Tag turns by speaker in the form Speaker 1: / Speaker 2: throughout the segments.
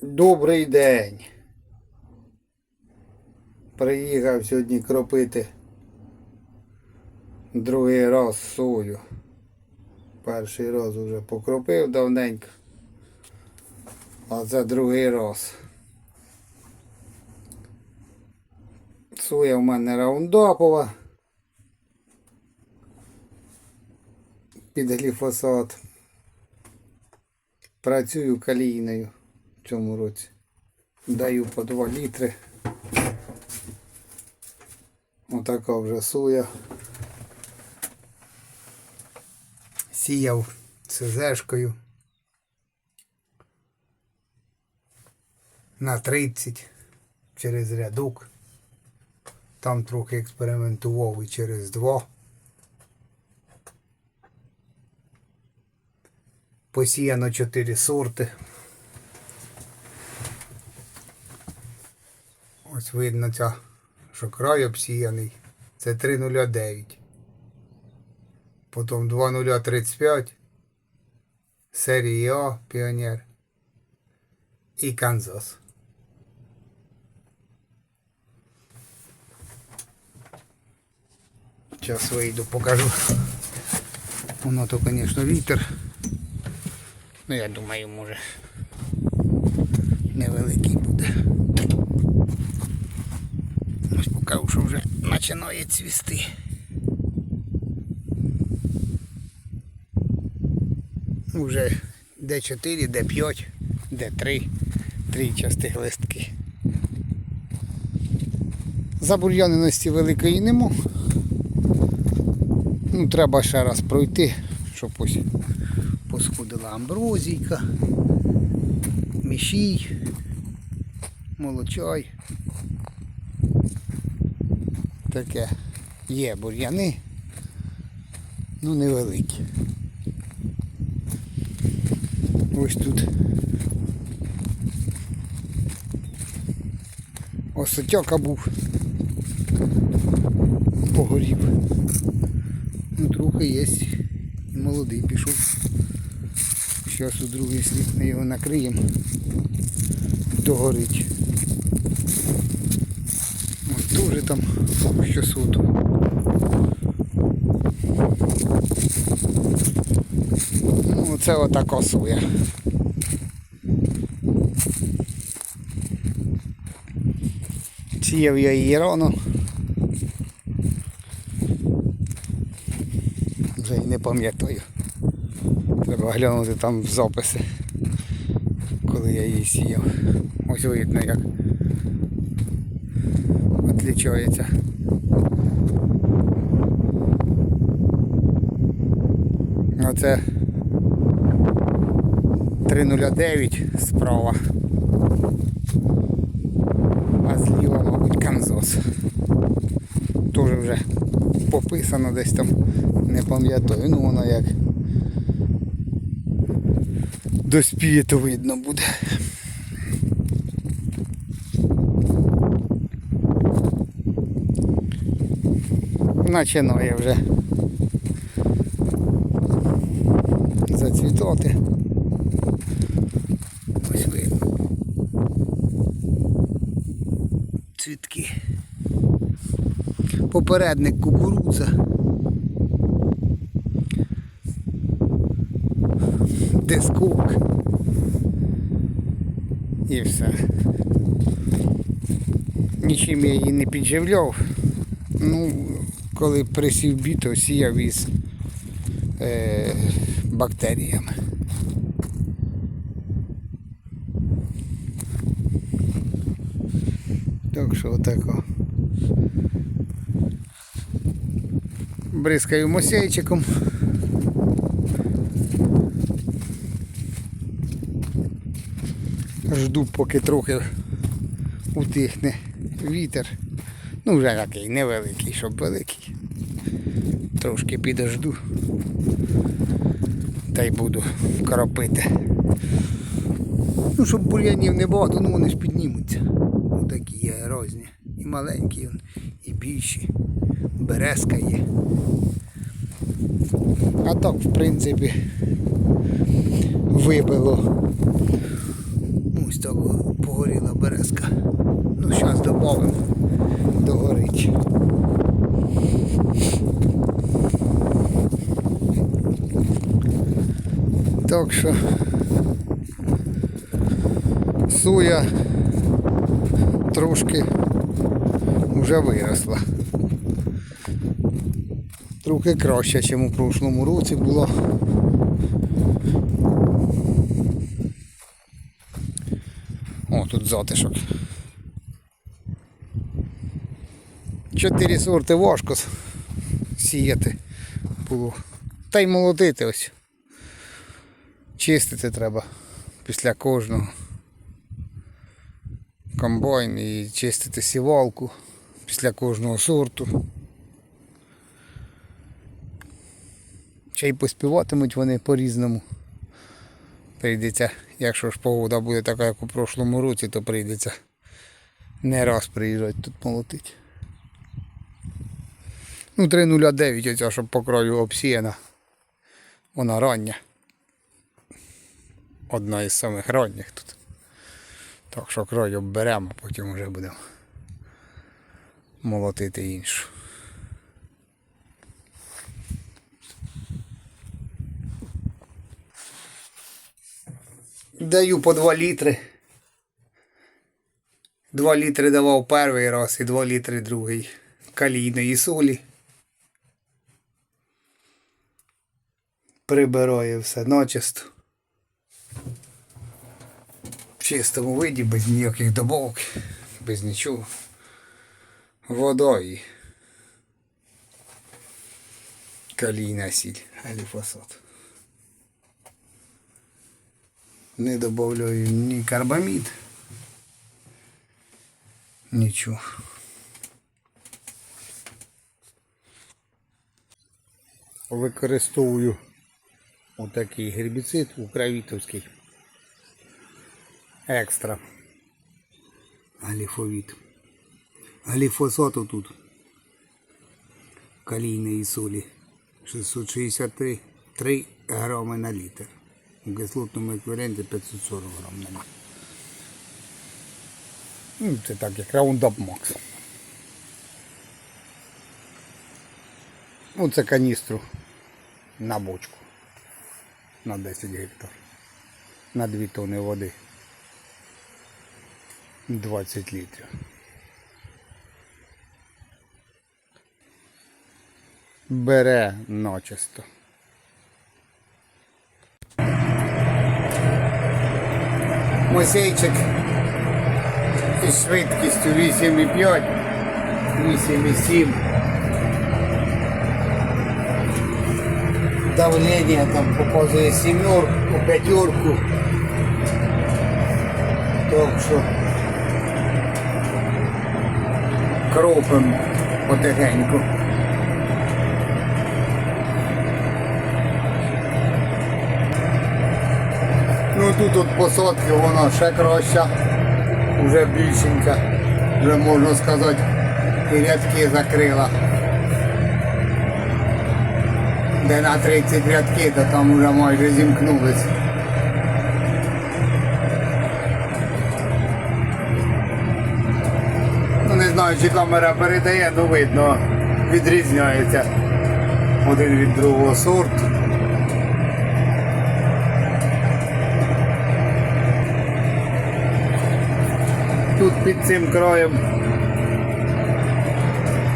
Speaker 1: Добрий день. Приїхав сьогодні кропити другий раз сою. Перший раз вже покропив давненько. А це другий раз. Соя в мене раундапова. Під гліфосат. Працюю калійною цьому році. Даю по 2 літри. Отака вже соя. Сіяв СЗшкою. На 30 через рядок. Там трохи експериментував і через 2. Посіяно 4 сорти. Ось видно ця, що край обсіяний. Це 309. Потім 2035. Серії А, Піонер. І Канзас. Зараз вийду, покажу. Воно то, звісно, вітер. Ну, я думаю, може невеликий буде. Ось що вже починає цвісти. Уже де 4, де 5, де 3, три частих листки. Забур'яненості великої нема. Ну, треба ще раз пройти, щоб ось посходила амброзійка, мішій, молочай. Таке є бур'яни, ну невеликі. Ось тут осотяка був. Погорів. Ну трохи є. Молодий пішов. Зараз у другий слід ми його накриємо. Догорить. Дуже там що соту. Ну, оце отака соя. Сіяв я її рано. Вже й не пам'ятаю. Треба глянути там в записи, коли я її сіяв. Ось видно як відлічається. Оце 309 справа. А зліва, мабуть, Канзас. Тоже вже пописано десь там, не пам'ятаю, ну воно як доспіє, то видно буде. Починає вже зацвітати. Ось видно. Цвітки. Попередник кукурудза. Дискок. І все. Нічим я її не підживляв. Ну, коли присів біто, сіяв із е, бактеріями. Так що отако. Бризкаю мосейчиком. Жду, поки трохи утихне вітер. Ну вже такий невеликий, щоб великий. Трошки підожду. Та й буду кропити. Ну, щоб бур'янів не багато, ну вони ж піднімуться. Отакі є різні. І маленькі, і більші. Березка є. А так, в принципі, вибило. Ось так погоріла березка. Ну, зараз додамо догорить. Так що соя трошки вже виросла. Трохи краще, ніж у прошлому році було. О, тут затишок. Чотири сорти важко сіяти було. Та й молотити ось. Чистити треба після кожного. Комбайн і чистити сівалку після кожного сорту. Ще й поспіватимуть вони по-різному. Прийдеться, якщо ж погода буде така, як у прошлому році, то прийдеться не раз приїжджати тут молотити. Ну, 3.09 оця, щоб по краю обсіяна. Вона рання. Одна із самих ранніх тут. Так що край обберемо, потім вже будемо молотити іншу. Даю по 2 літри. 2 літри давав перший раз і 2 літри другий калійної солі. Прибираю все начисто. Чистому виді, без ніяких добавок, без нічого. Вода і калійна сіль, аліфосат. Не додаю ні карбамід. Нічого. Використовую отакий гербіцид укравітовський. Екстра. Галіфовіт. Галіфосату тут. Калійної солі. 663 3 грами на літр. У кислотному еквіваленті 540 грам на літр. Ну, це так, як Roundup Max. Ну, каністру на бочку. На 10 гектар. На 2 тонни води. 20 літрів. Бере начисто. Мосейчик із швидкістю 8,5, 8,7. Давлення там показує сімерку, п'ятерку. Так що кропим потихеньку. Ну тут от посадки вона ще краща, вже більшенька, вже можна сказати, і рядки закрила. Де на 30 рядки, то там вже майже зімкнулись. Знаю, чи камера передає, ну видно, відрізняється один від другого сорту. Тут під цим краєм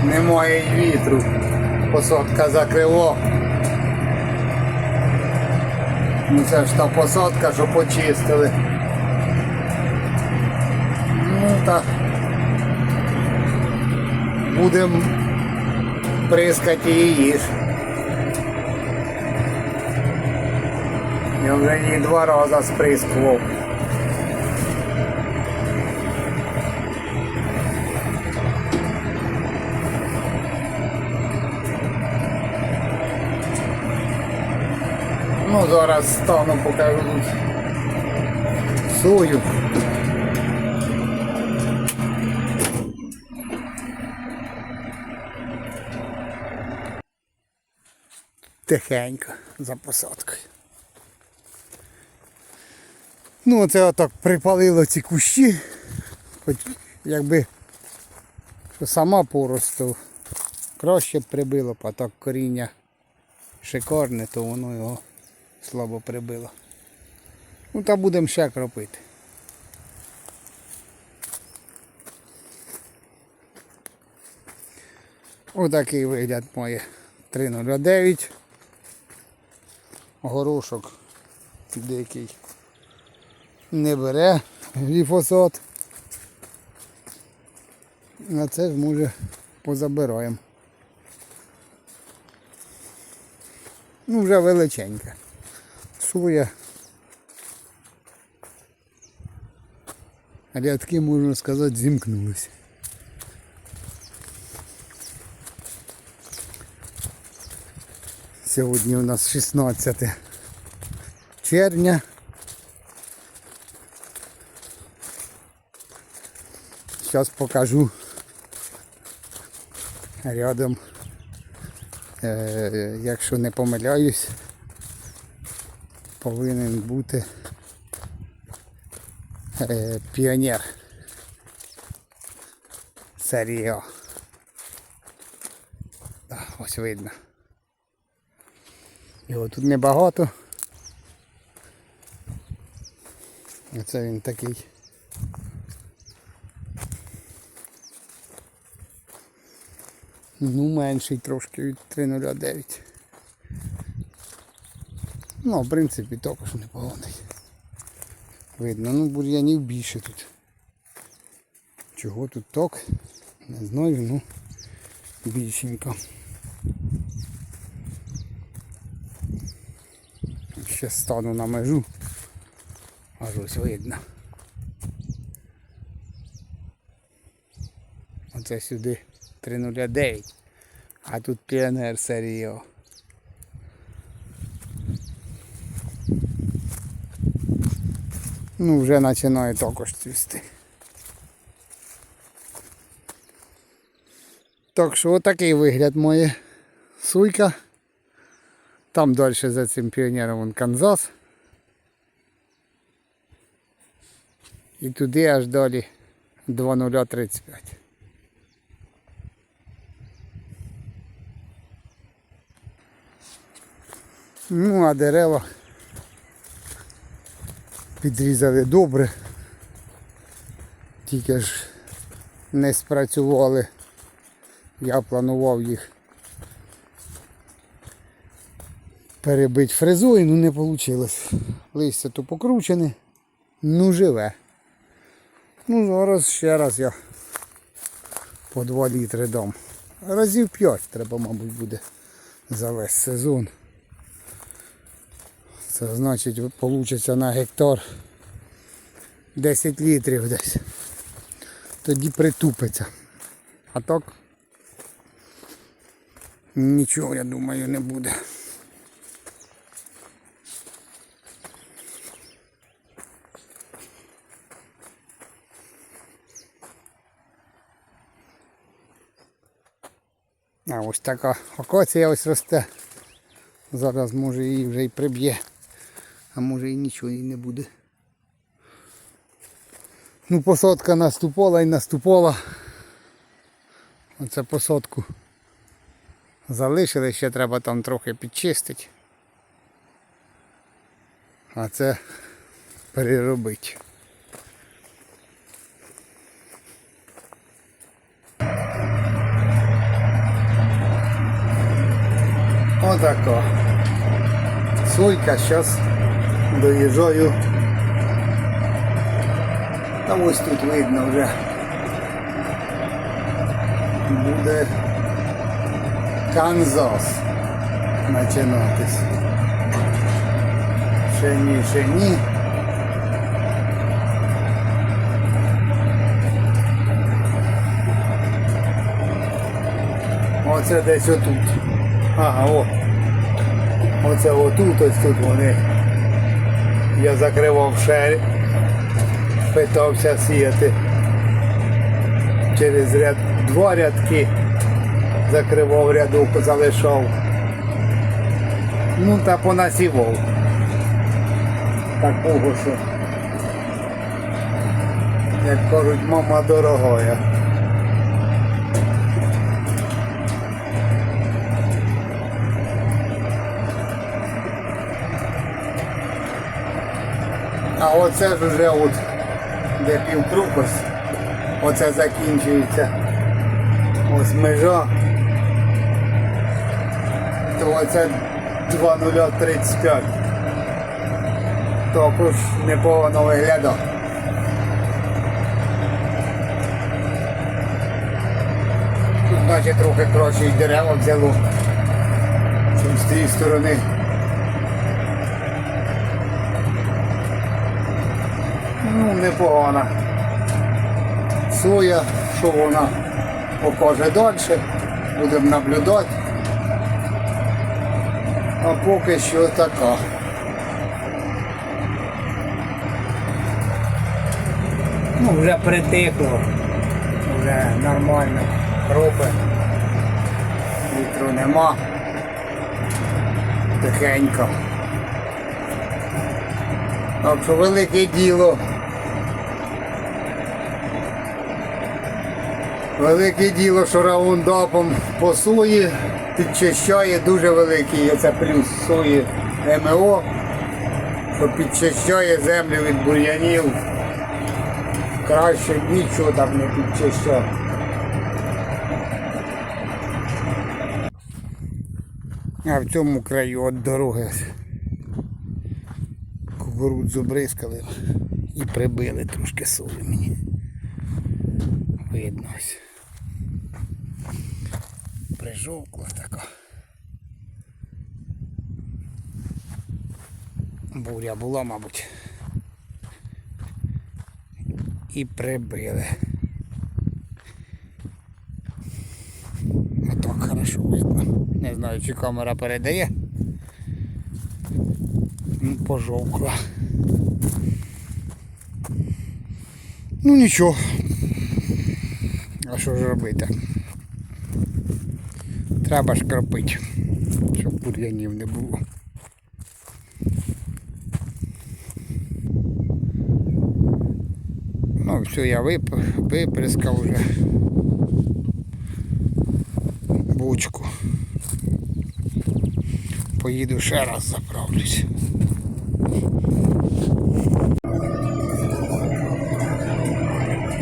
Speaker 1: немає й вітру. Посадка закрило. Ну це ж та посадка, що почистили. Ну так. Будемо прискати її. Я вже її два рази сприскував. Ну, зараз стану покажу тут сою. Тихенько за посадкою. Ну, оце отак припалило ці кущі. хоч якби що сама порость, то краще б прибило, а так коріння шикарне, то воно його слабо прибило. Ну та будемо ще кропити. Отакий вигляд має 309. Горошок деякий не бере гліфосат. А це ж може позабираємо. Ну вже величеньке. Соя. Рядки, можна сказати, зімкнулися. Сьогодні у нас 16 червня. Зараз покажу рядом, е, якщо не помиляюсь, повинен бути е, піонер серія. Так, Ось видно. Його тут небагато. Оце він такий. Ну, менший трошки від 309. Ну, в принципі, також непоганий. Видно, ну бур'янів більше тут. Чого тут так? Не знаю, ну більшенько. Ще стану на межу. Аж ось видно. Оце сюди 309. А тут піонер серіо. Ну вже починає також цвісти. Так що отакий вигляд моє суйка. Там далі за цим піонером вон Канзас. І туди аж далі 2035. Ну, а дерева підрізали добре. Тільки ж не спрацювали. Я планував їх перебити фрезою, ну не вийшло. Листя то покручене, ну живе. Ну зараз ще раз я по 2 літри дам. Разів 5 треба, мабуть, буде за весь сезон. Це значить вийде на гектар 10 літрів десь. Тоді притупиться. А так нічого, я думаю, не буде. А ось така акація ось росте. Зараз може її вже й приб'є. А може і нічого їй не буде. Ну посадка наступала і наступала. Оце посадку залишили, ще треба там трохи підчистити. А це переробити. Отако. Сойка, зараз доїжджаю. Та ось тут видно вже. Буде Канзас починатись. Ще ні, ще ні. Оце десь отут. Ага, о. Оце отут, ось тут вони. Я закривав шер, питався сіяти. Через ряд два рядки закривав рядок, залишав. Ну та понасівав. Такого що. Як кажуть, мама дорогая. А оце ж вже от, де півкрукос. оце закінчується ось межа. То оце 2035. Також непогано виглядає. Тут наче трохи краще й дерева взяло, чим з тієї сторони. Непогано. Соя, що вона покаже далі, будемо наблюдати. А поки що така. Ну, вже притихло, вже нормально робить. Вітру нема. Тихенько. Так що велике діло. Велике діло, що раундапом по сої підчищає дуже великий, це плюс сої МО, що підчищає землю від бур'янів. Краще нічого там не підчищає. А в цьому краю от дороги кукурудзу бризкали і прибили трошки солі мені. Видно ось. Прижовкла така. Буря була, мабуть. І прибили. А так хорошо видно. Не знаю, чи камера передає. Ну, пожовкла. Ну нічого. А що ж робити? Треба ж кропити, щоб бур'янів не було. Ну, все, я вип... виприскав вже бочку. Поїду ще раз заправлюсь.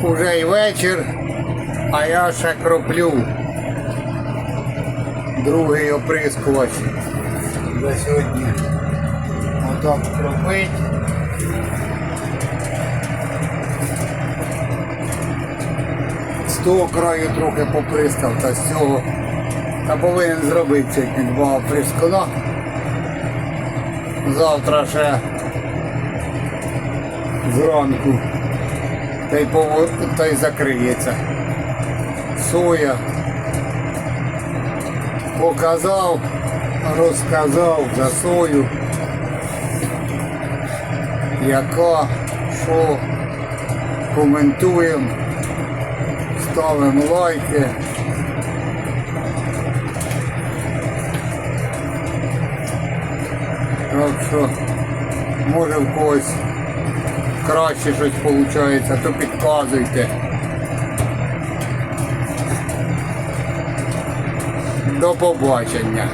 Speaker 1: Уже й вечір, а я ще кроплю. Другий оприскувач за сьогодні. Отак кропить. З того краю трохи поприскав, та з цього. Та повинен зробити сьогодні два оприскуна. Завтра ще зранку та й, пово... та й закриється. Соя. Показав, розказав за сою. Яка, що, коментуємо, ставимо лайки. Так що, може в когось краще щось виходить, то підказуйте. До побачення.